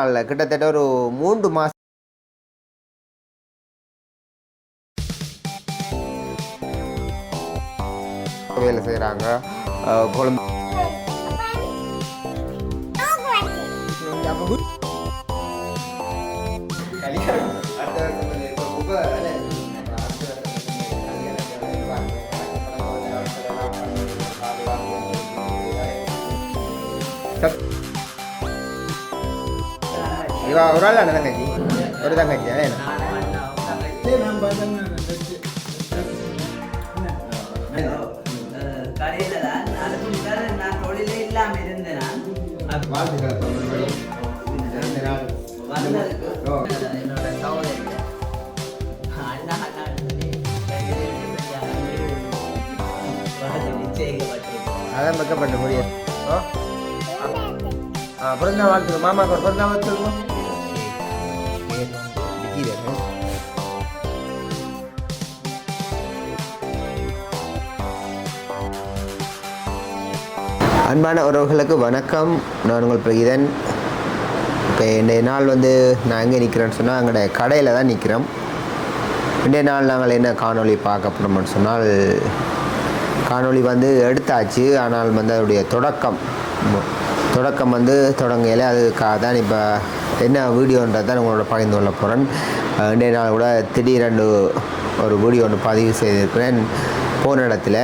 நாளில் கிட்டத்தட்ட ஒரு மூன்று மாதம் வேலை செய்கிறாங்க கொழும்பு இவா ஒரு ஆள் அண்ணன் தங்கச்சி. ஒரு தங்கச்சி கடையில தான் அதுக்கு முதல்ல நான் தொழிலே இல்லாம அன்பான உறவுகளுக்கு வணக்கம். நான் உங்கள் பிரகிதன். இப்போ இன்றைய நாள் வந்து நான் எங்கே நிற்கிறேன்னு சொன்னால் எங்களுடைய கடையில் தான் நிற்கிறோம். இன்றைய நாள் நாங்கள் என்ன காணொளி பார்க்க போனோம்னு சொன்னால் காணொளி வந்து எடுத்தாச்சு. ஆனால் வந்து அதோடைய தொடக்கம் தொடக்கம் வந்து தொடங்கையில் அதுக்காக தான் இப்போ என்ன வீடியோன்றது தான் உங்களோட பகிர்ந்து கொள்ள போகிறேன். இன்றைய நாள் கூட திடீரென்று ஒரு வீடியோ ஒன்று பதிவு செய்திருக்கிறேன். போன இடத்துல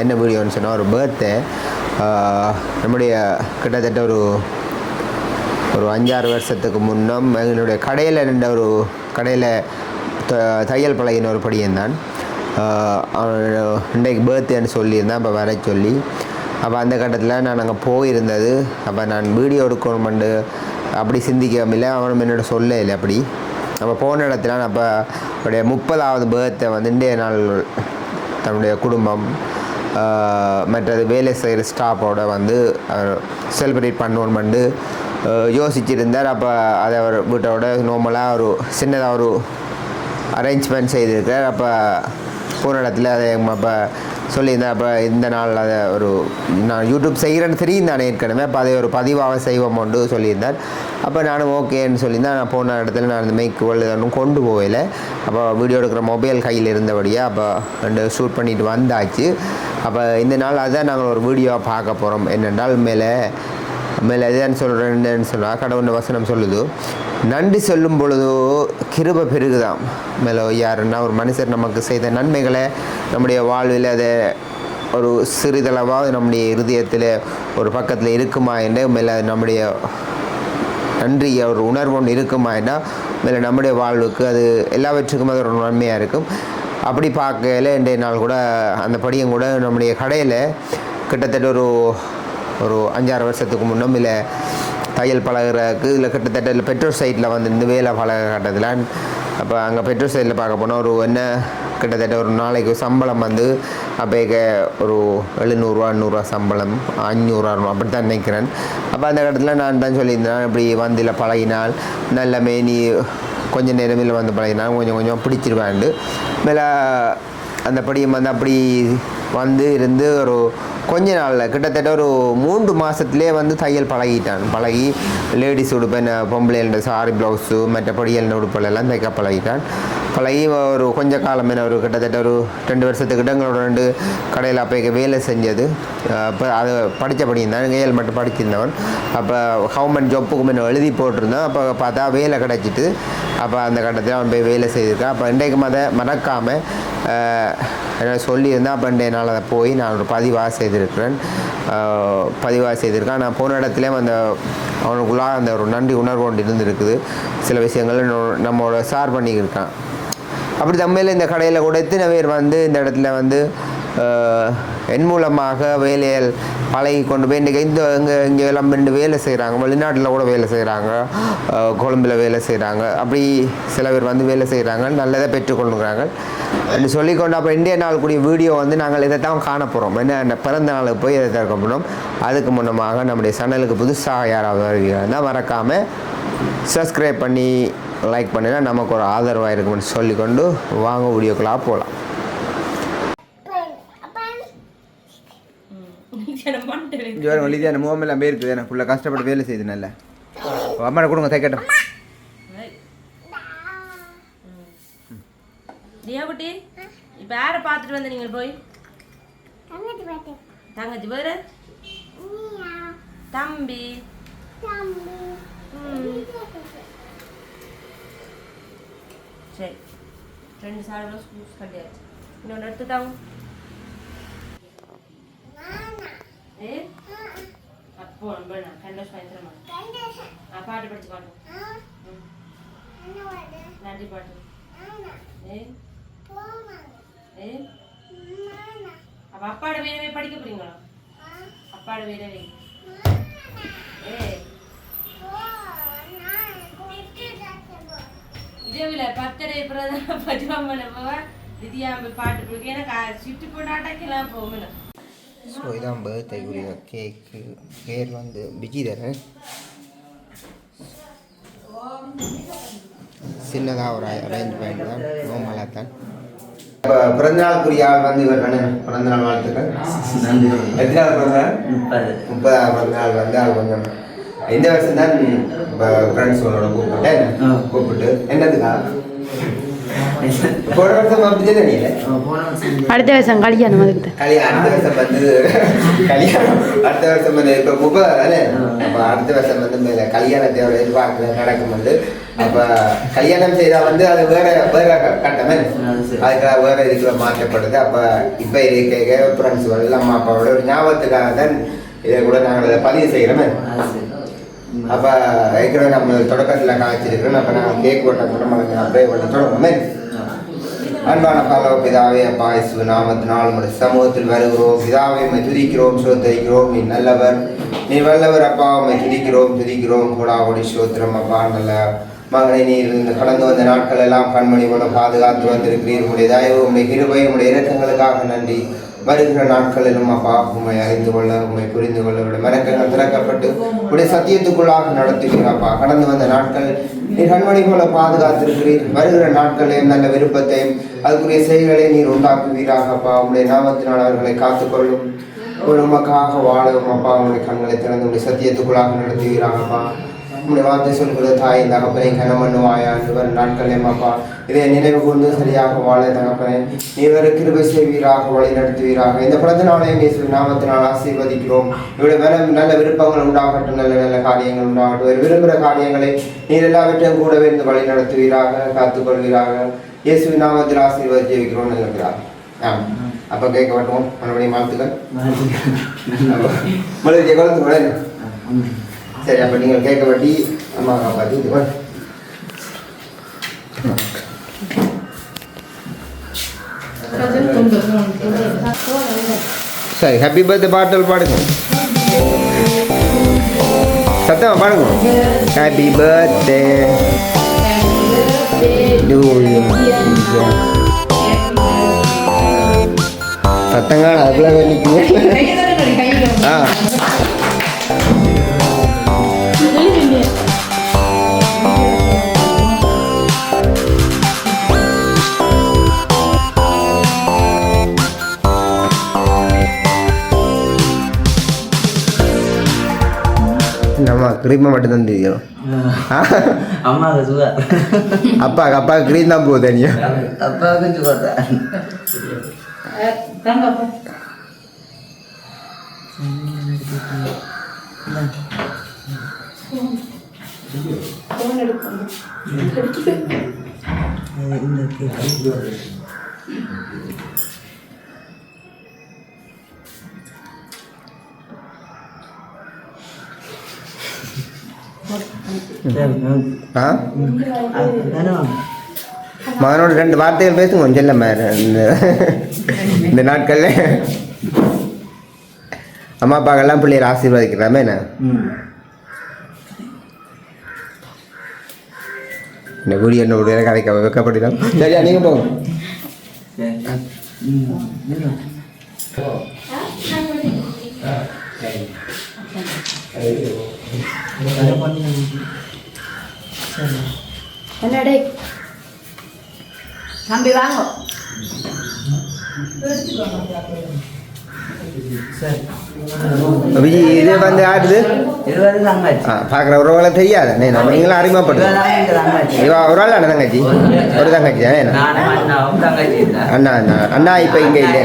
என்ன வீடியோன்னு சொன்னால் ஒரு பர்த்டே. நம்முடைய கிட்டத்தட்ட ஒரு ஒரு அஞ்சாறு வருஷத்துக்கு முன்னம் எங்களுடைய கடையில் நின்ற ஒரு கடையில் த- தையல் பழகின ஒரு படியன்தான் இன்றைக்கு பர்த்டேன்னு சொல்லியிருந்தேன் அப்போ வர சொல்லி. அப்போ அந்த கட்டத்தில் நான் அங்கே போயிருந்தது. அப்போ நான் வீடியோ எடுக்கணுமெண்டு அப்படி சிந்திக்கவில்லை அவனும் என்னோட சொல்ல இல்லை அப்படி. அப்போ போன இடத்துல நான் அப்போ அவருடைய முப்பதாவது பர்த்டே வந்து இன்றைய நாள் தன்னுடைய குடும்பம். மற்றது வேலை செய்கிற ஸ்டாஃபோட வந்து செலிப்ரேட் பண்ணணும்னு யோசிச்சிருந்தார். அப்போ அதை அவர் வீட்டோட நார்மலாக ஒரு சின்னதாக ஒரு அரேஞ்ச்மெண்ட் செய்திருக்கார் அப்போ போன இடத்துல அதை அப்போ சொல்லியிருந்தேன் அப்போ இந்த நாள் அதை ஒரு நான் யூடியூப் செய்கிறேன்னு தெரியும் தானே ஏற்கனவே. அப்போ அதை ஒரு பதிவாக செய்வோமோண்டு சொல்லியிருந்தார். அப்போ நானும் ஓகேன்னு சொல்லியிருந்தேன். நான் போன இடத்துல நான் அந்த மேக் ஒன்றும் கொண்டு போகல. அப்போ வீடியோ எடுக்கிற மொபைல் கையில் இருந்தபடியாக அப்போ ரெண்டு ஷூட் பண்ணிட்டு வந்தாச்சு. அப்போ இந்த நாள் அதுதான் நாங்கள் ஒரு வீடியோவாக பார்க்க போகிறோம் என்னென்றால் மேலே மேலே எதுன்னு சொல்கிறேன்னு சொன்னால் கடவுள் வசனம் சொல்லுது. நன்றி சொல்லும் பொழுது கிருப பெருகுதான் மேலே யாருன்னா ஒரு மனுஷர் நமக்கு செய்த நன்மைகளை நம்முடைய வாழ்வில் அதை ஒரு சிறிதளவாக நம்முடைய இருதயத்தில் ஒரு பக்கத்தில் இருக்குமா என்று மேலே அது நம்முடைய நன்றி ஒரு உணர்வு ஒன்று இருக்குமானா மேலே நம்முடைய வாழ்வுக்கு அது எல்லாவற்றுக்கும் அது ஒரு நன்மையாக இருக்கும். அப்படி பார்க்கையில இன்றைய நாள் கூட அந்த படியும் கூட நம்முடைய கடையில் கிட்டத்தட்ட ஒரு ஒரு அஞ்சாறு வருஷத்துக்கு முன்னும் இல்லை தையல் பழகுறதுக்கு இல்லை கிட்டத்தட்ட இல்லை பெட்ரோல் சைட்டில் வந்து இந்த வேலை பழக கட்டத்தில். அப்போ அங்கே பெட்ரோல் சைட்டில் பார்க்க போனால் ஒரு என்ன கிட்டத்தட்ட ஒரு நாளைக்கு சம்பளம் வந்து அப்போ ஒரு எழுநூறுவா நூறுரூவா சம்பளம் அஞ்சூறுவா அப்படி தான் நினைக்கிறேன். அப்போ அந்த இடத்துல நான் தான் சொல்லியிருந்தேன் இப்படி வந்து இல்லை பழகினால் நல்ல மேனி கொஞ்சம் நேரமில் வந்து பழகினாலும் கொஞ்சம் கொஞ்சம் பிடிச்சிருவாண்டு மேலே அந்த படியும் வந்து அப்படி வந்து இருந்து ஒரு கொஞ்ச நாளில் கிட்டத்தட்ட ஒரு மூன்று மாதத்துலேயே வந்து தையல் பழகிட்டான். பழகி லேடிஸ் உடுப்பு என்ன பொம்பளை சாரி ப்ளவுஸு மற்ற படியல் உடுப்புகளெல்லாம் தைக்க பழகிட்டான். பழகி ஒரு கொஞ்ச காலம் என்ன ஒரு கிட்டத்தட்ட ஒரு ரெண்டு வருஷத்துக்கிட்ட எங்களோட ரெண்டு கடையில் அப்போ வேலை செஞ்சது. அப்போ அது படித்த படியிருந்தான் ஏழு மட்டும் படிச்சிருந்தவன் அப்போ கவர்மெண்ட் ஜாப்புக்கு முன்ன எழுதி போட்டிருந்தான். அப்போ பார்த்தா வேலை கிடச்சிட்டு அப்போ அந்த கட்டத்தில் அவன் போய் வேலை செய்திருக்கான். அப்போ இன்றைக்கு மத மறக்காமல் என்ன சொல்லியிருந்தேன். அப்போ இன்றைய நாள் அதை போய் நான் ஒரு பதிவாக செய்திருக்கிறேன். பதிவாக செய்திருக்கான். நான் போன இடத்துலையும் அந்த அவனுக்குள்ளாக அந்த ஒரு நன்றி உணர்வு கொண்டு இருந்திருக்குது. சில விஷயங்கள் நம்மளோட ஷேர் பண்ணிக்கிருக்கான் அப்படி தம்மையில் இந்த கடையில் கூட எத்தனை பேர் வந்து இந்த இடத்துல வந்து என் மூலமாக வேலையில் பழகி கொண்டு போய் இன்றைக்கி இந்த இங்கே இங்கே எல்லாம் ரெண்டு வேலை செய்கிறாங்க வெளிநாட்டில் கூட வேலை செய்கிறாங்க கொழும்பில் வேலை செய்கிறாங்க அப்படி சில பேர் வந்து வேலை செய்கிறாங்க நல்லதை பெற்றுக்கொள்ளுகிறாங்க அப்படி சொல்லிக்கொண்டு அப்போ இந்திய நாள் கூடிய வீடியோ வந்து நாங்கள் இதை தான் காண போகிறோம் என்ன அந்த பிறந்த நாளுக்கு போய் இதை திறக்க போகிறோம் அதுக்கு முன்னமாக நம்முடைய சேனலுக்கு புதுசாக யாராவது வருவீங்கன்னா மறக்காமல் சப்ஸ்கிரைப் பண்ணி லைக் பண்ணினா நமக்கு ஒரு ஆதரவாக இருக்கும்னு சொல்லிக்கொண்டு வாங்க வீடியோக்குள்ளாக போகலாம் ஜோரம் ஒளிதியான முகமெல்லாம் போயிருக்குது எனக்கு ஃபுல்லாக கஷ்டப்பட்டு வேலை செய்யுது நல்ல. அம்மா கொடுங்க தைக்கட்டும் தியா குட்டி இப்போ யாரை பார்த்துட்டு வந்த நீங்கள் போய்? தங்கச்சி பேரு? தம்பி. ம். சரி ரெண்டு சாப்பிடும் ஸ்கூல்ஸ் கட்டியாச்சு இன்னொன்று எடுத்துட்டாங்க ஏ அப்போ வேணாம் கண்டோஸ் வாங்கிக்கிறேன் ஆ பாட்டு படிச்சு பாட்டு. நன்றி பாட்டு ஏ ஏ அப்ப அப்பாட வேறவே படிக்க போறீங்களா அப்பாட வேறவே ஏ இரவுல பத்தரை பிரதம பஜாமன போவா திதியாம்பு பாட்டு பிடிக்க எனக்கு சுட்டு போட்டாட்டக்கெல்லாம் போகணும் ஸோ இதான் பர்த்டேக்குரிய கேக்கு பேர் வந்து விஜிதரன். சின்னதாக ஒரு அரேஞ்ச்மெண்ட் தான் நோமலாக தான். இப்போ பிறந்தநாளுக்குரிய ஆள் வந்து இவர் அண்ணன் பிறந்தநாள் வாழ்த்துக்கள். நன்றி. எத்தனை நாள் பிறந்தநாள்? முப்பது. முப்பதாம் பிறந்தநாள் வந்து ஆள் கொஞ்சம் இந்த வருஷம் தான் ஃப்ரெண்ட்ஸோட கூப்பிட்டேன். கூப்பிட்டு என்னதுக்கா? போன வருஷம் அப்படி நீ போன வருஷம் அடுத்த வருஷம் கல்யாணம் அதுக்கு கல்யாணம் அடுத்த வருஷம் வந்து கல்யாணம் அடுத்த வருஷம் வந்து இப்போ முப்பது தானே அப்போ அடுத்த வருஷம் வந்து மேல கல்யாணத்தோட எதிர்பார்க்கல நடக்கும் வந்து அப்போ கல்யாணம் செய்தால் வந்து அது வேற வேற கட்டமே. அதுக்காக வேற இதுக்குள்ள மாற்றப்படுது. அப்போ இப்போ இருக்க ஃப்ரெண்ட்ஸ் எல்லாம் அப்பாவோட ஒரு ஞாபகத்துக்காக தான் இதை கூட நாங்கள் பதிவு செய்கிறோமே. அப்போ ஏற்கனவே நம்ம தொடக்கத்தில் காய்ச்சிருக்கிறோம் அப்போ நான் கேக் ஓட்ட கூட அப்படியே பண்ணி தொடங்குமே அன்பான பாலோ பிதாவே அப்பா இயேசு நாமத்தினால் உம்முடைய சமூகத்தில் வருகிறோம். பிதாவை உம்மை துதிக்கிறோம் சோத்தரிக்கிறோம் நீ நல்லவர் நீ வல்லவர் அப்பா. அம்மை துதிக்கிறோம் துதிக்கிறோம். கூடா கொடி சோத்திரம் அப்பா. நல்ல மகனை நீர் இந்த கடந்து வந்த நாட்கள் எல்லாம் கண்மணி மூலம் பாதுகாத்து வந்திருக்கிறீர். உடைய தயவு உடைய கிருபை உடைய இரக்கங்களுக்காக நன்றி. வருகிற நாட்களிலும் அப்பா உண்மை அறிந்து கொள்ள உண்மை புரிந்து கொள்ள உடைய மரக்கங்கள் திறக்கப்பட்டு உடைய சத்தியத்துக்குள்ளாக நடத்துகிறாப்பா கடந்து வந்த நாட்கள் நீர் கண்மணி போல பாதுகாத்திருக்கிறீர். வருகிற நாட்களையும் நல்ல விருப்பத்தையும் அதுக்குரிய செயல்களை நீர் உண்டாக்குவீராகப்பா உடைய நாமத்தினால் அவர்களை காத்துக்கொள்ளும். ஒரு உமக்காக வாழவும் அப்பா. உங்களுடைய கண்களை திறந்து உடைய சத்தியத்துக்குள்ளாக நடத்துவீராகப்பா உங்களுடைய வார்த்தை சொல்கிற தாய் தகப்பனை கனமண்ணுவாயா என்று வரும் நாட்களையும் அப்பா இதை நினைவு கொண்டு சரியாக வாழ தகப்பனே நீ வர கிருபை செய்வீராக வழி நடத்துவீராக. இந்த பிறந்த நாளையும் இயேசு நாமத்தினால் ஆசீர்வதிக்கிறோம். இவ்வளவு நல்ல நல்ல விருப்பங்கள் உண்டாகட்டும் நல்ல நல்ல காரியங்கள் உண்டாகட்டும். இவர் விரும்புகிற காரியங்களை நீர் எல்லாவற்றையும் கூடவே இருந்து வழி நடத்துவீராக காத்துக்கொள்வீராக. இயேசு நாமத்தில் ஆசீர்வதி ஜெயிக்கிறோம் நினைக்கிறார். ஆம். அப்போ கேட்க மாட்டோம் மறுபடியும் வாழ்த்துக்கள். மறுபடியும் குழந்தை சரி அப்போ நீங்கள் கேட்க வட்டி அம்மா காப்பாற்றி இது பண்ணு. சரி ஹாப்பி பர்த்டே பாட்டல் பாடுங்க. சத்தமா பாடுங்க. ஹாப்பி பர்த்டே சத்தங்க அதுக்குள்ள நிற்குது ஆ. கிரீமை மட்டும்தான் தெரியும். அம்மாவுக்கு சுகர் அப்பாவுக்கு அப்பாவுக்கு கிரீம் தான் போகுது தனியா அப்பாவுக்கும் சுகர் தான் இந்த ஆ. மகனோட ரெண்டு வார்த்தைகள் பேசுங்க கொஞ்சம் இல்லை இந்த இந்த நாட்கள்ல அம்மா அப்பாக்கெல்லாம் பிள்ளைகள் ஆசீர்வதிக்கிறாமே என்ன ம். இந்த வீடியோ என்ன வீடியோ கதைக்க வைக்கப்பட்டுதான் சரியா நீங்கள் போங்க சரி. ம். இல்லை. அதை என்னடே தம்பி வாங்க விஜி இது வந்து ஆடுது பார்க்குற உறவுகளை தெரியாது நம்ம நீங்களும் அறிமுகப்படுது இவா ஒரு ஆள் அண்ணன் தங்கச்சி ஒரு தங்கச்சி அண்ணா அண்ணா அண்ணா இப்போ இங்கே இல்லை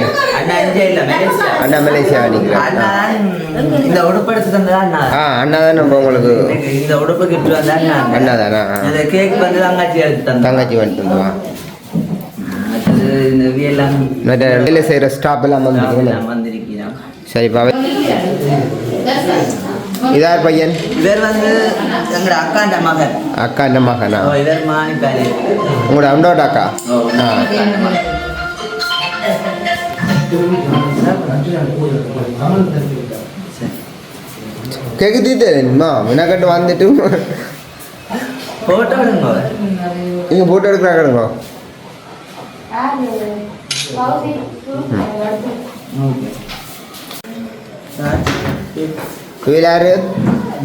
அண்ணா மலேசியா நிற்கிறேன் இந்த உடுப்பு எடுத்து தந்ததா அண்ணா ஆ அண்ணா தான் நம்ம உங்களுக்கு இந்த உடுப்பு கிட்டு வந்தா அண்ணா தானா கேக் வந்து தங்கச்சி தங்கச்சி வந்துட்டு இந்த வேலை செய்கிற ஸ்டாப் எல்லாம் வந்திருக்கிறோம். சரிப்பா இதார் பையன்? இவர் வந்து எங்களோட அக்காண்ட மகன். அக்கா என்ன மகனா இவர் மாணிக்காரி உங்களோட அண்டோட அக்கா? ஓ, ஆ. கேக்கு தீத்தேன்மா வினாக்கட்டு வந்துட்டு. போட்டோ எடுங்க. நீங்கள் போட்டோ எடுக்கிறாங்க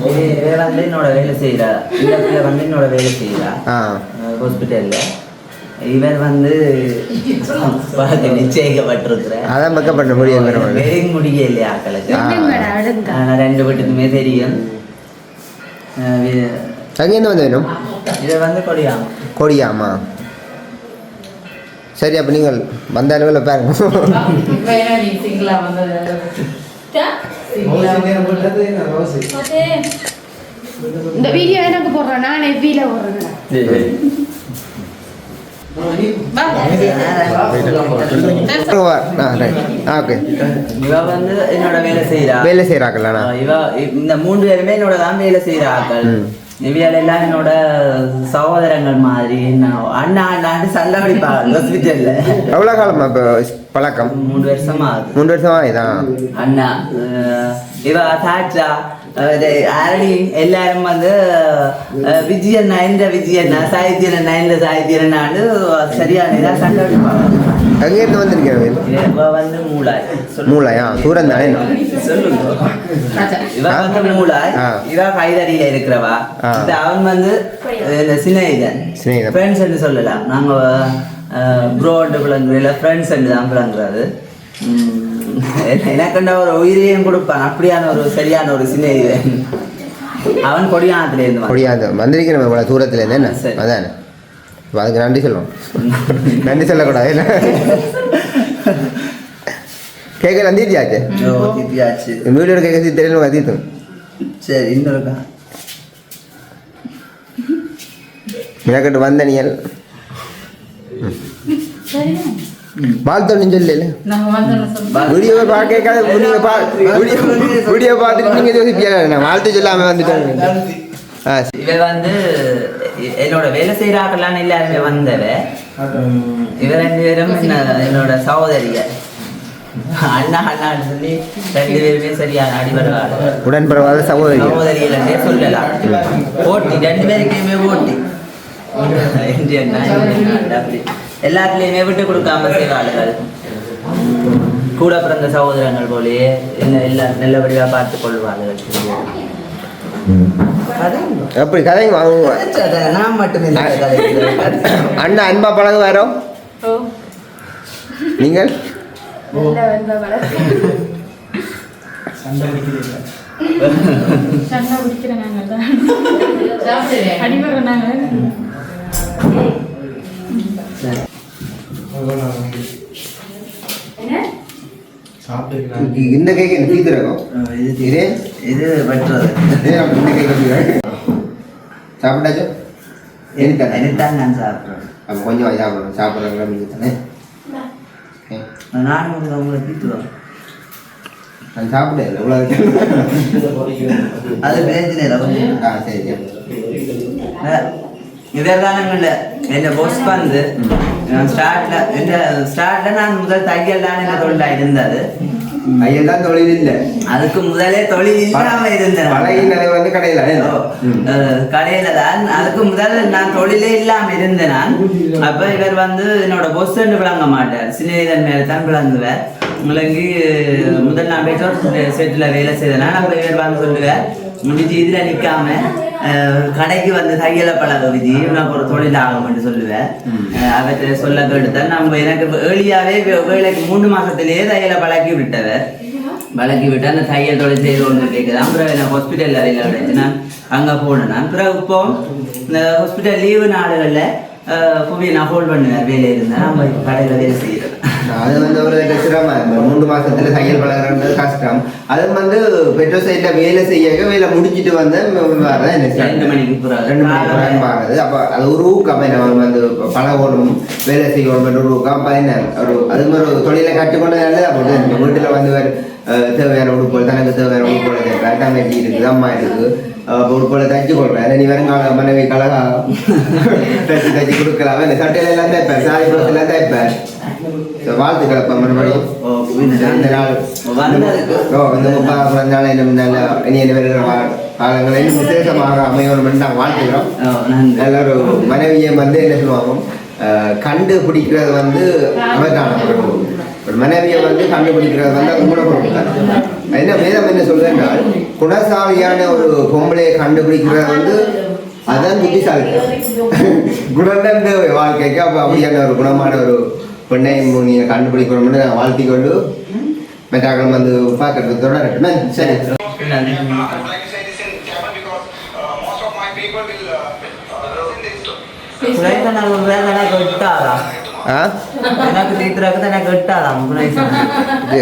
இது இவர் வந்து என்னோட வேலை செய்கிறா இவர் வந்து என்னோட வேலை செய்கிறா ஹாஸ்பிட்டல்ல. இவர் வந்து பார்க்க நிச்சயிக்கப்பட்டிருக்கிற. அதான் பக்கம் பண்ண முடியும் வெரிங் முடிய இல்லையா ஆக்களுக்கு? ரெண்டு வீட்டுக்குமே தெரியும். வி- அங்கேருந்து வந்து வேணும் இது வந்து கொடியாம் கொடியாமா? சரி அப்போ நீங்கள் வந்த அளவில் பாருங்க. இந்த வீடியோ எனக்கு போடுறேன் நான் எவ்வியில என்னோட வேலை செய்யறா வேலை செய்கிறாக்கலண்ணா இவ இந்த மூன்று பேருமே என்னோட தான் வேலை செய்யற இவியால் எல்லாம் என்னோட சகோதரங்கள் மாதிரி அண்ணா அண்ணாண்டு சண்டை பிடிப்பாங்க ஹாஸ்பிட்டல்ல எவ்வளோ காலமா இப்போ பழக்கம்? மூணு வருஷமா ஆகுது. மூணு வருஷமா இதான் அண்ணா இவ தாட்சா ஆரணி எல்லாரும் வந்து அஹ், விஜயண்ணா எந்த விஜயண்ணா சாகித்யண்ணா எந்த சாகித்யண்ணான்னு சரியான இதா சண்டை அங்கேருந்து வந்திருக்கேன் வந்து மூளாய் சொல்லு. மூளையா தூரம் தானே சொல்லுங்க ஆ. இவ கைதடியில இருக்கிறவா ஆ. இந்த அவன் வந்து சிநேகிதன். ஃப்ரெண்ட்ஸ் சொல்லலாம் நாங்க ப்ரோண்டு விளங்குறதுல ஃப்ரெண்ட்ஸ் தான் விளங்குறது எனக்குண்ட ஒரு உயிரையும் கொடுப்பான். அப்படியான ஒரு சரியான ஒரு சிநேகிதன். அவன் கொடியானத்துல இருந்து வந்தான். முடியாது வந்திருக்கிறோம் இவ்வளோ தூரத்துலேருந்து என்ன? சரி. அதானே. அதுக்கு நன்றி சொல்லுவோம் நன்றி சொல்லக்கூடாது. இல்லை கேட்க நந்திருச்சாச்சு ஓ, திட்டியாச்சு. வீடியோட கேட்க தெரியல கத்தித்தோம் சரி இன்னொருக்கா. எனக்கிட்ட வந்த நீல் வாழ்த்தோன்னு சொல்லல வீடியோவை பார்க்க கேட்காத வீடியோ பா வீடியோ வீடியோ பார்த்துட்டு நீங்கள் யோசிப்பியா நான் வாழ்த்து சொல்லாமல் வந்துட்டேன். இவ வந்து என்னோட வேலை செய்யறாக்கெல்லாம் எல்லாருமே வந்தவ. இவ ரெண்டு பேரும் என்ன- என்னோட சகோதரிய அண்ணா அண்ணான்னு சொல்லி ரெண்டு பேருமே சரியான அடிபடுவாங்க உடன்பரவாத சகோதரி சகோதரிகளே சொல்லலாம். போட்டி ரெண்டு பேருக்குமே போட்டி. இந்திய அண்ணா, அப்படி. எல்லாத்துலயுமே விட்டு கொடுக்காம செய்வாளுகள் உம், கூட பிறந்த சகோதரங்கள் போலயே என்ன எல்லாம் நல்லபடியா பார்த்து கொள்வார்கள். எப்படி கதைங்க நான் மட்டுமே. அண்ணா அன்பா பழகு வேறோ நீங்கள்? சண்டை பிடிக்கிற நாங்கள் தான் அடிபடுற நாங்கள் சரி. இந்த கேக்கு என்ன தீத்துறோம் இது இதே? நம்ம இந்த சாப்பிட்டாச்சோ? எதுக்காக anytime நான் சாப்பிட்றேன். அப்போ கொஞ்சம் வாங்கி சாப்பிடணும் சாப்பிட்றவங்க நீங்கள் தானே? நானும் உங்களை உங்களை தீட்டுவேன் நான் சாப்பிட்டேன் எவ்வளோ அது இல்லை கொஞ்சம் ஆ சரி இதெல்லாம் என் பொஸ் வந்து ஸ்டார்ட்ல எந்த ஸ்டார்ட்ல நான் முதல் தையல் தான் என்ன தொழிலா இருந்தது? ஐயன் தான் தொழில் இல்லை. அதுக்கு முதலே தொழில் இல்லாம இருந்தேன். பழகினது வந்து கடையில் கடையில தான். அதுக்கு முதல்ல நான் தொழிலே இல்லாம இருந்தேன் நான். அப்ப இவர் வந்து என்னோட பொஸ்ன்னு விளங்க மாட்டார். சிநேகிதன் மேல தான் விளங்குவார். விளங்கி முதல் நான் போயிட்டு செட்டில் வேலை செய்தேன். அப்ப இவர் வந்து சொல்லுவார் விஜி இதுல நிக்காம அஹ், கடைக்கு வந்து தையல பழக விஜி உனக்கு ஒரு தொழில் ஆகும்னு சொல்லுவேன். அவற்றை சொல்ல கேட்டுதான் நம்ம எனக்கு ஏழியாவே வேலைக்கு மூணு மாசத்திலேயே தையல பழக்கி விட்டவர். வழக்கி விட்டு அந்த தையல் தொழில் செய்து கொண்டு கேட்குதான் அப்புறம் நான் ஹாஸ்பிட்டல் அறையில் விளைச்சு நான் அங்கே போனேன். நான் பிறகு இப்போ இந்த ஹாஸ்பிட்டல் லீவு நாடுகளில் புவியை நான் ஹோல்ட் பண்ணுவேன் வேலையில் இருந்தேன் நம்ம கடையில் வேலை செய்கிறேன் அது வந்து ஒரு சிரமம் இந்த மூன்று மாசத்துல தையல் பழகிறது கஷ்டம் அது வந்து பெட்ரோல் சைட்ல வேலை செய்ய வேலை முடிச்சிட்டு வந்து ரெண்டு மணிக்கு. ரெண்டு மணிக்கு பிறகு வாங்குது அப்ப அது ஒரு ஊக்கம் என்ன நம்ம வந்து பழகணும் வேலை செய்யணும் ஒரு ஊக்கம் என்ன ஒரு அது மாதிரி ஒரு தொழிலை கற்றுக்கொண்டு நல்லதா போட்டு வீட்டுல வந்து தேவையான உடுப்புகள் தனக்கு தேவையான உடுப்புகள் தைப்பேன் தங்கச்சி இருக்குது அம்மா இருக்குது உடுப்புகளை தைச்சு கொடுப்பேன் நீ வருங்கால மனைவி கழகா தைச்சு தைச்சு கொடுக்கலாம் இந்த சட்டையில எல்லாம் தைப்பேன் சாரி எல்லாம் தைப்பேன் So, வாழ்த்துக்கள் அப்ப மறுபடியும் இந்த நாள் வந்ததுக்கு ஓ இந்த முப்பதாம் பிறந்த நாள் இன்னும் நல்ல இனி என்ன வருகிற காலங்களை இன்னும் விசேஷமாக அமையணும் நாங்கள் வாழ்த்துக்கிறோம் நல்ல ஒரு மனைவியை வந்து என்ன சொல்லுவாங்க அஹ், கண்டுபிடிக்கிறது வந்து அவர்தான் ஒரு மனைவியை வந்து கண்டுபிடிக்கிறது வந்து அது கூட கொடுத்தார் என்ன வேதம் என்ன சொல்லுன்றால் குணசாலியான ஒரு பொம்பளையை கண்டுபிடிக்கிறது வந்து அதான் புத்திசாலி குணம் தேவை வாழ்க்கைக்கு அப்போ அப்படியான ஒரு குணமான ஒரு பெண்ணை நீங்கள் கண்டுபிடிக்கணும்னு நான் வாழ்த்திக் கொண்டு மெட்டாக்கள் வந்து பார்க்கறது தொடரட்டுமே. சரி. நான் ஒரு வேலை விட்டாரா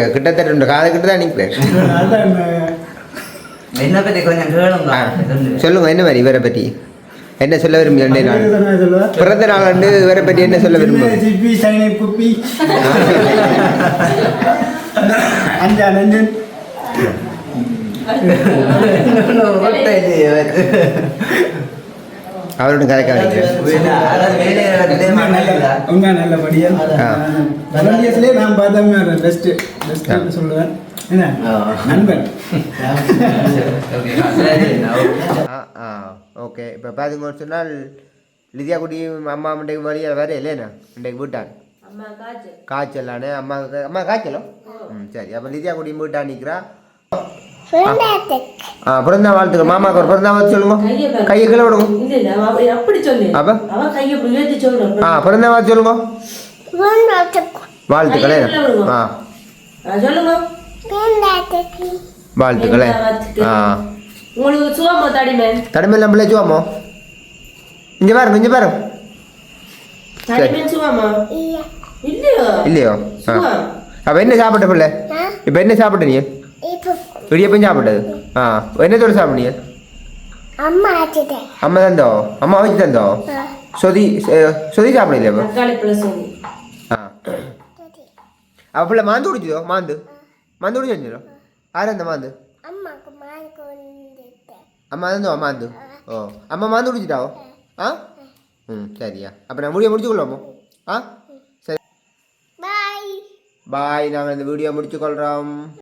கிட்டத்தட்ட இந்த காது கிட்ட தான் நிற்கிறேன் என்ன பற்றி கொஞ்சம் கேளுங்க. சொல்லுங்க. என்ன மாதிரி இவரை பற்றி என்ன சொல்ல விரும்பி ரெண்டே நாள்? பிறந்த நாள் அண்டு இவரை பற்றி என்ன சொல்ல விரும்புங்க சிப்பி அவரோட கதைக்க மாட்டாங்களா? உண்மை நல்லபடியா. வலண்டியர்ஸ்லேயே நான் பார்த்தா பெஸ்ட் பெஸ்ட் சொல்லுவேன். நண்பன் ஓகே. ஆ. ஆ. ஓகே. இப்போ பார்த்தீங்கன்னு சொன்னால் லிதியா குடி அம்மா இன்றைக்கு வழியாக வேற இல்லைண்ணா இன்றைக்கு வீட்டான். காய்ச்சலானே அம்மா அம்மா காய்ச்சலோ? ம் சரி. அப்போ லிதியா குடி வீட்டா நிற்கிறா ஆ பிறந்த வாழ்த்துக்கள். மாமாக்கு ஒரு பிறந்த வாழ்த்து சொல்லுங்க கையை கீழே விடுங்க. அப்ப? ஆ பிறந்த வாழ்த்து சொல்லுங்க வாழ்த்துக்களே. ஆ. வாழ்த்துக்களே. ஆ. உங்களுக்கு சுகமோ தடிமேன் தடமையெல்லாம் பிள்ளை சுவாமோ இங்கே பாருங்க இங்கே பாருங்க தடிமேன் சுகமா? இல்லையோ. இல்லையோ? ஆ. சுகம்? அப்போ என்ன சாப்பிட்ட பிள்ளை? இப்போ என்ன சாப்பிட்ட நீ? இடியப்பம் சாப்பிட்டது ஆ என்னத்தோட சாப்பிட்டீங்க அம்மா ஆச்சுட்டே அம்மா தந்தோ அம்மா வச்சு தந்தோ சொதி அஹ், சொதி சாப்பிடலையா இப்போ தக்காளி பழம் சொல்லி ஆ அப்போ பிள்ளை மாந்து குடிச்சதோ மாந்து மாந்து குடிச்சோ ஆறு அந்த மாந்து அம்மாக்கு மான் கொண்டுட்டேன் அம்மா தந்தோ மாந்து ஓ அம்மா மாந்து குடிச்சிட்டாவோ ஆ ம் சரியா அப்போ நான் முடிய முடிச்சுக்கொள்ளாமோ ஆ சரி பாய் பாய் நாங்கள் இந்த வீடியோ முடிச்சுக்கொள்கிறோம்